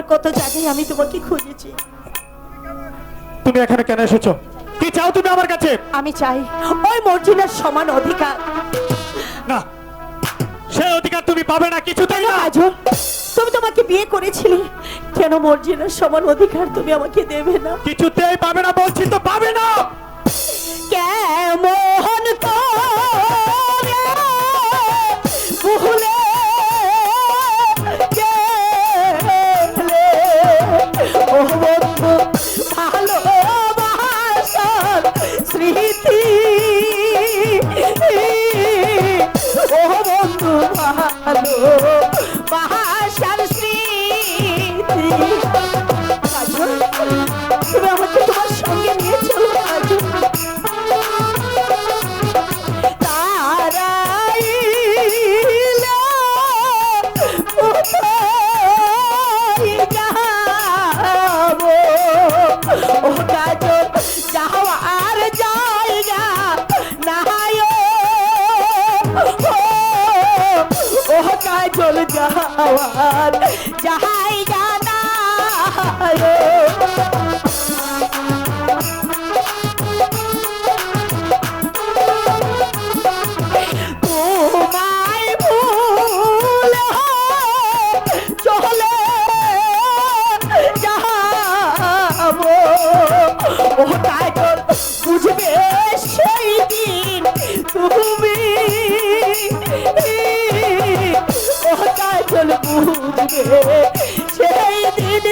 আর কত জায়গায় আমি তোমাকে খুঁজেছি। তুমি এখানে কেন এসেছ? কি চাও তুমি আমার কাছে? আমি চাই ওই মর্জিনার সমান অধিকার। না সে অধিকার তুমি পাবে না কিছুতেই না। আজল তুমি তোমাকে বিয়ে করেছিলে। কেন মর্জিনার সমান অধিকার তুমি আমাকে দেবে না? কিছুতেই পাবে না বলছি তো পাবে না। ভালো বাসার স্মৃতি তুমি আমাকে তোমার সঙ্গে নিয়ে চলো কাজল। তারাইলে যাওয়ার জায়গা নাই তোমায় বুঝবে সেই দিন